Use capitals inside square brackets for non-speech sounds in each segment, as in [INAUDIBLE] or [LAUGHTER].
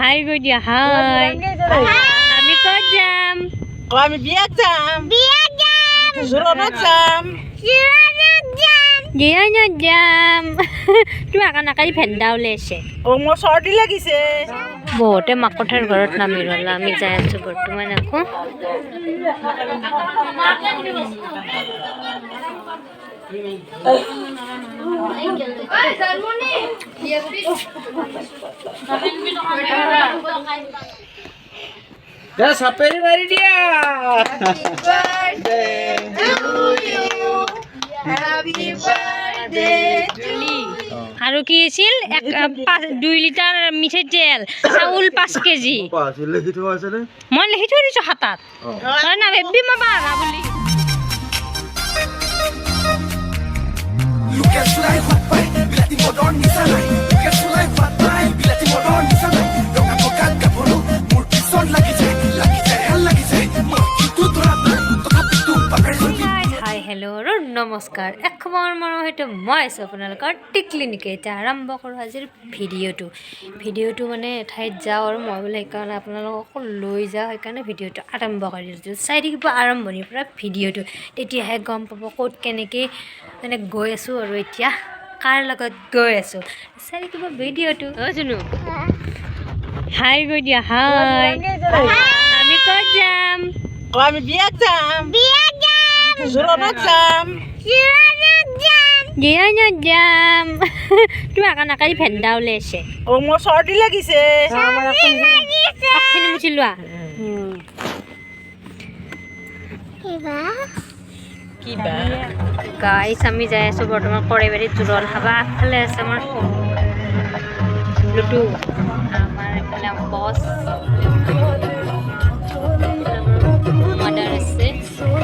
High গৈ দিয়া high. আমি ক'ত যাম। আমি বিয়াত যাম। জোৰণত যাম। জিৰণত যাম। তোমাৰ কাণাকাৰী ভেন্দা ওলাইছে অ মোৰ চৰ্দি লাগিছে। বহুতে মাকঠাৰ ঘৰত নামি ৰ'লা আমি যাই আছোঁ বৰ্তমান আকৌ চাপেৰি মাৰি দিয়া। আৰু কি আছিল এক পাঁচ দুই লিটাৰ মিঠাই তেল চাউল [LAUGHS] পাঁচ কেজি। মই লিখি থৈ দিছোঁ খাতাত তই নাভাবিবি মই পাহৰা বুলি। Lukas নমস্কাৰ এখবৰ মনৰ সৈতে মই আছোঁ আপোনালোকৰ টিকলি নিকে এতিয়া আৰম্ভ কৰোঁ আজিৰ ভিডিঅ'টো ভিডিঅ'টো মানে এঠাইত যাওঁ আৰু মই বোলে সেইকাৰণে আপোনালোকক লৈ যাওঁ সেইকাৰণে ভিডিঅ'টো আৰম্ভ কৰি দিছোঁ চাই থাকিব আৰম্ভণিৰ পৰা ভিডিঅ'টো তেতিয়াহে গম পাব ক'ত কেনেকৈ মানে গৈ আছোঁ আৰু এতিয়া কাৰ লগত গৈ আছোঁ। চাই থাকিব ভিডিঅ'টো অঁ জুনু। হাই গৈ দিয়া হাই। আমি ক'ত যাম? আমি বিয়াত যাম। জোৰণত যাম জিৰণত যাম [LAUGHS] তোমাৰ কাণাকাৰী ভেন্দা ওলাইছে। অ মোৰ চৰ্দি লাগিছে। আগখিনি মুচি লোৱা। কিবা? গাইছ আমি যাই আছোঁ বৰ্তমান কৰেবাৰীত জোৰণ খাবা। আগফালে আছে আমাৰ লুটু। আমাৰ এইফালে বছ। মাদাৰ আছে। আমাৰ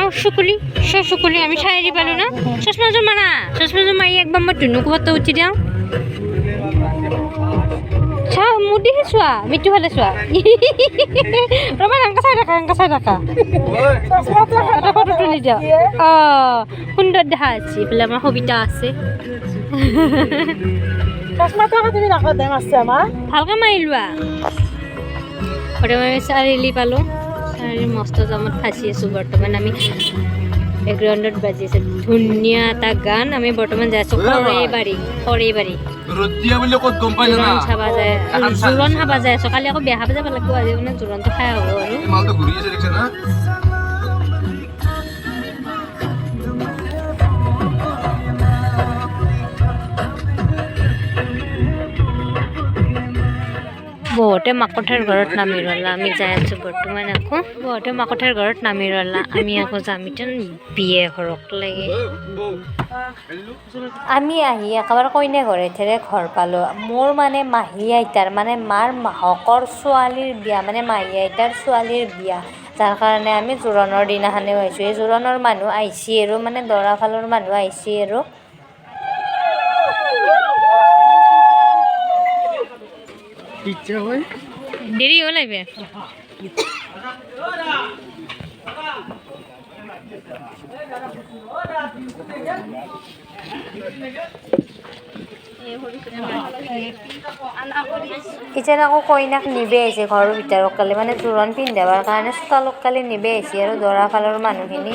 চাওঁ চকুলি আমি দি পালোঁ ন। চশমাযোৰ মাৰা চশমাযোৰ মাৰি একবাৰ মই ধুনু কোবাটো উঠি দিওঁ চাওঁ মোৰ দিহে চোৱা মিটু ফালে চোৱা ৰ'বা এনেকৈ চাই থাকা এনেকৈ চাই থাকা। এটা ফটো তুলি দিয়ক। অঁ সুন্দৰ দেখা আছে এইফালে আমাৰ সবিতা আছে। ভালকৈ মাৰি লোৱা। বৰ্তমান আমি চাৰিআলি পালোঁ। মস্ত জামত ফাঁচি আছোঁ বৰ্তমান আমি। বেকগ্ৰাউণ্ডত বাজি আছে। ধুনীয়া এটা গান আমি বৰ্তমান যাই আছোঁ। পাই জোৰণ চাবা যায়। জোৰণ খাবা যায় আছোঁ। কালি আকৌ বেয়া খাব যাব লাগিব। আজি মানে জোৰণটো খাই হ'ব আৰু। বহুতে মাকঠাৰ ঘৰত নামি ৰ'লা আমি যাই আছোঁ বৰ্তমান আকৌ। বহুতে মাকঠাৰ ঘৰত নামি ৰ'লা আমি আকৌ যাম এতিয়া বিয়ে ঘৰক লাগে। আমি আহি একেবাৰে কইনা ঘৰে থেৰে ঘৰ পালোঁ। মোৰ মানে মাহী আইতাৰ মানে মাৰ মাহকৰ ছোৱালীৰ বিয়া মানে মাহী আইতাৰ ছোৱালীৰ বিয়া। যাৰ কাৰণে আমি জোৰোণৰ দিনাখনেও আহিছোঁ এই জোৰোণৰ মানুহ আহিছে আৰু মানে দৰা ফালৰ মানুহ আহিছে আৰু দেৰি হ'ল আহিবে এতিয়া আকৌ কইনাক নিবে আহিছে ঘৰৰ ভিতৰত কালি। মানে জোৰোণ পিন্ধাবৰ কাৰণে চোতালত কালি নিবে আহিছে আৰু দৰা ফালৰ মানুহখিনি।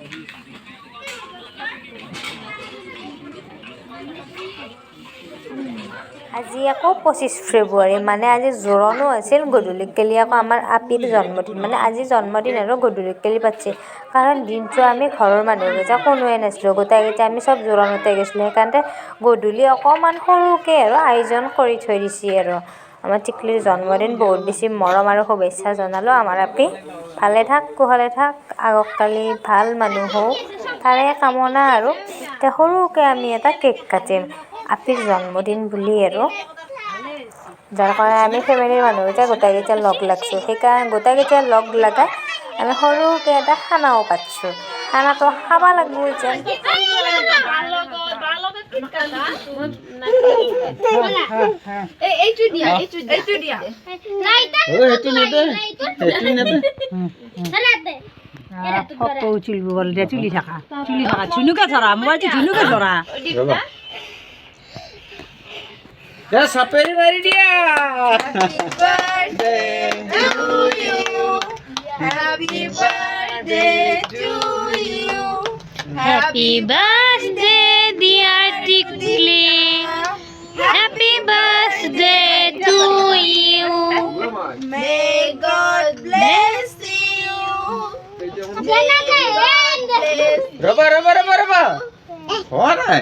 আজি আকৌ পঁচিছ ফেব্ৰুৱাৰী মানে আজি জোৰোণো আছিল গধূলিকেলি আকৌ আমাৰ আপিৰ জন্মদিন মানে আজি জন্মদিন আৰু গধূলিকেলি পাতিছে কাৰণ দিনটো আমি ঘৰৰ মানুহকেইটা কোনোৱে নাছিলোঁ গোটেইকেইটা আমি চব জোৰোণতে গৈছিলোঁ সেইকাৰণতে গধূলি অকণমান সৰুকৈ আৰু আয়োজন কৰি থৈ দিছে আৰু। আমাৰ টিকলিৰ জন্মদিন বহুত বেছি মৰম আৰু শুভেচ্ছা জনালোঁ, আমাৰ আপি। ভালে থাক, কুশলে থাক, আগক কালি ভালো মানুহ হওক তাৰে কামনা আৰু এতিয়া সৰুকৈ আমি এটা কেক কাটিম। আপিৰ জন্মদিন বুলি আৰু যাৰ কাৰণে আমি ফেমিলিৰ মানুহকেইটা গোটেইকেইটা লগ লাগছোঁ সেইকাৰণে গোটেইকেইটা লগ লগাই আমি সৰুকৈ এটা খানাও পাতিছোঁ খানাটো খাব লাগিব এতিয়া ফটো তুলিব বলে দে তুলি থাকা তুলি থাকা ঝুনুকে ধৰা মোবাইলটো ঝুনুকে ধৰা চাপেৰি মাৰি দিয়া Happy birthday, dear Tickly. Happy birthday to you. May God bless you. ৰবা ৰবা ৰবা ৰবা হোৱা নাই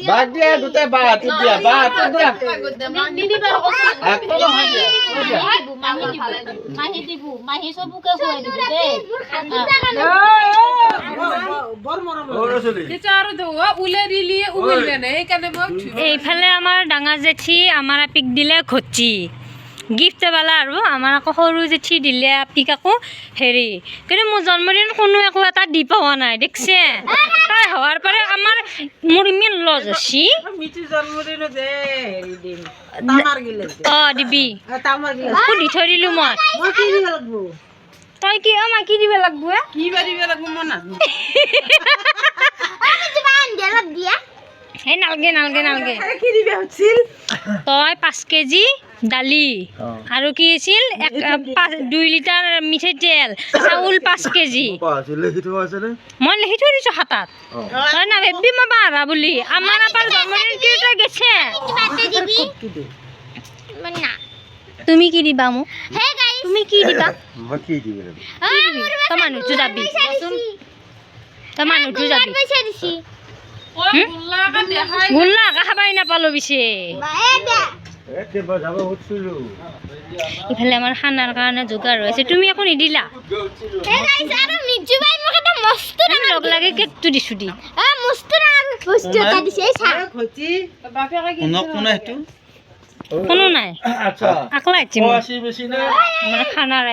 কৈ দিয়া দিয়া দুটাই বাহঁতক দিয়া বাহঁতক দিয়া মাহি দিব মাহি কৈ দিয়া বৰ মৰম অ' ল'ৰা এইফালে আমাৰ ডাঙৰ জেঠি আমাৰ আপিক দিলে ঘটি গিফ্ট পালা আৰু আমাৰ আকৌ সৰু জেঠি দিলে আপিক আকৌ হেৰি কিন্তু মোৰ জন্মদিন কোনো একো এটা দি পোৱা নাই দেখছে? তাই হোৱাৰ পৰা আমাৰ মোৰ ইমান লজ আছে অঁ দিবি। সুধি থৈ দিলোঁ মই। মই কি দিব লাগিব? তই কি আমাক কি দিব লাগব এ? কি দিব লাগিব মই নাজানো। [LAUGHS] এই নালগে নালগে নালগে। কি দিবি হৈছিল তই পাঁচ কেজি দালি। আৰু কি আছিল? এক পাঁচ দুই লিটাৰ মিঠাই তেল চাউল পাঁচ কেজি। মই লিখি থৈ দিছোঁ খাতাত অঁ। তই নাভাবি মই পাহৰা বুলি। আমাৰ আপাৰ জন্মদিন কেইটা গেছে? তুমি কি দিবা মোক? তুমি কি দিবা? মই কি দিব লাগিব কি দিবি তই মানুহটো যাবি। তই মানুহটো যাবি। গোল্লা একা খাবাই নাপালো পিছে। ইফালে আমাৰ খানাৰ কাৰণে যোগাৰ হৈ আছে তুমি একো নিদিলা। লগ লাগে কেকটো দিছো দি। কোনো নাই? আচ্ছা। আকলা খানাৰ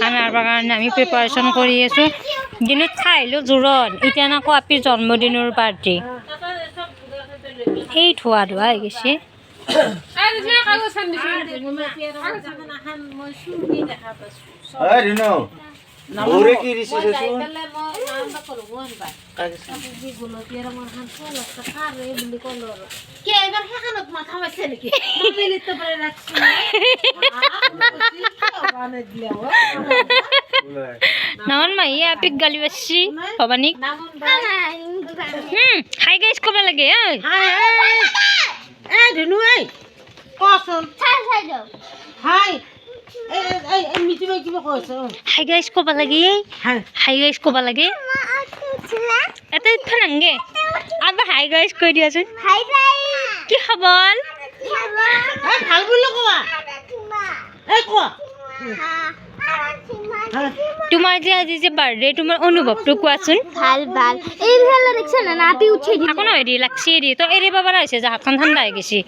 খানাৰ কাৰণে আমি প্ৰিপাৰেশ্যন কৰি আছোঁ। দিনত খাই আহিলোঁ জোৰণ। এতিয়া আকৌ আপিৰ জন্মদিনৰ পাৰ্টি সেই ধোৱা ধোৱা হৈ গৈছে। এই ৰিনু গৌৰে কি দিছে দেচোন আপিক গালি পাৰছি ভৱানীক হুম, হাই গাইজ ক'ব লাগে ঐ এ ধুনু এই। কচোন হাই। এই এই এই কিবা হাই গাইজ ক'ব লাগে? হাই হাই গাইজ ক'ব লাগে? এটা ইফালে নাংগে আবা হাই গাইজ কৈ দিয়াচোন। কি এই ভালো বুলি কোৱা এই কোৱা। তোমাৰ যে আজি যে বাৰ্থডে তোমাৰ অনুভৱটো কোৱাচোন। ভালো ভালো। এইফালে দেখছে না নাপি উঠি দি একো নহয় দি লাগছি দি তই এৰিব পৰা হৈছে যে ঠাণ্ডা হৈ গৈছে।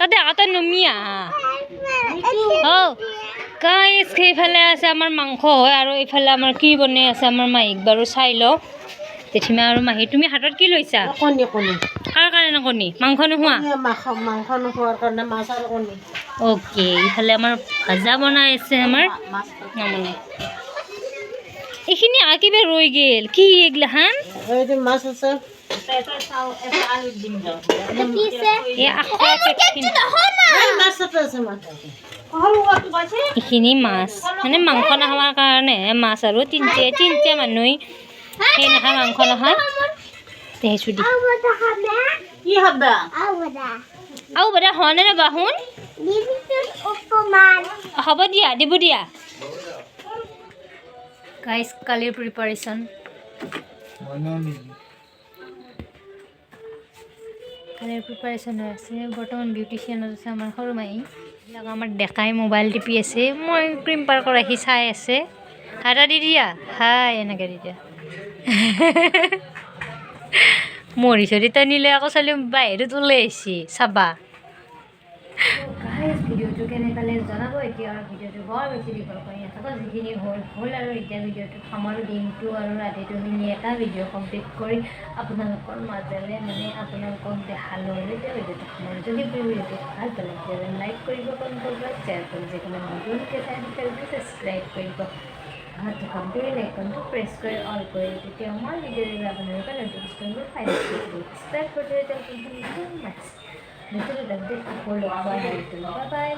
তাতে আগতে নমি আহা অ গাইজ সেইফালে আছে আমাৰ মাংস হয় আৰু এইফালে আমাৰ কি বনাই আছে আমাৰ মাহীক বাৰু চাই লওঁ। জেঠিমা আৰু মাহী তুমি হাতত কি লৈছা? কণী কণী। কাৰ কাৰণে কণী? মাংস নোখোৱা? মাংস নোখোৱাৰ কাৰণে মাছ আৰু কণী। অ'কে ইফালে আমাৰ ভাজা বনাই আছে আমাৰ। এইখিনি আৰু কিবা ৰৈ গ'ল। কি এইগিলাখান মাছ আছে। এই আশ এইখিনি মাছ। মানে মাংস নাখাৱাৰ কাৰণে মাছ আৰু তিনিটা তিনিটা মানুহ। সেই নাখায় মাংস নাখায় সেইটো দি। কি হবা আৰু বেটা হয়নে ৰ'বা শুন? হ'ব দিয়া দিব দিয়া। গাইজ কালিৰ প্ৰিপাৰেশ্যন কালিৰ প্ৰিপাৰেশ্যন হৈ আছে, বৰ্তমান বিউটিচিয়ানত আছে আমাৰ সৰু মাহী এইবিলাক আমাৰ ডেকাই মোবাইল টিপি আছে, মই ক্ৰীম পাৰ্ক ৰাখি চাই আছে। হাতা দি দিয়া [LAUGHS] হাই, এনেকৈ দি দিয়া। মৰি চৰি টানিলে আকৌ ছোৱালী বাহিৰত ওলাই আহিছে, চাবা। ভিডিঅ'টো কেনে পালে জনাব, এতিয়া ভিডিঅ'টো বৰ বেছি দীঘল কৰি নাথাকোঁ যিখিনি হ'ল হ'ল আৰু এতিয়া ভিডিঅ'টো সামৰো দিনটো আৰু ৰাতিটো মিলি এটা ভিডিঅ' কমপ্লিট কৰি আপোনালোকৰ মাজেৰে মানে আপোনালোকক দেখালোঁ আৰু এতিয়া ভিডিঅ'টো সামৰো যদি ভিডিঅ'টো ভালো পালে তেতিয়াহ'লে লাইক কৰিব কমেণ্ট কৰিব শ্বেয়াৰ কৰিব যিকোনো নতুনকৈ চাই ছাবস্ক্ৰাইব কৰিব। থকা বেল আইকনটো প্ৰেছ কৰি অল কৰি তেতিয়া মই ভিডিঅ' দিলে আপোনালোকে নটিফিকেশ্যনবোৰ পাই ষ্টাৰ্ট কৰি নতুন আকৌ লগ পোৱা বাই বাই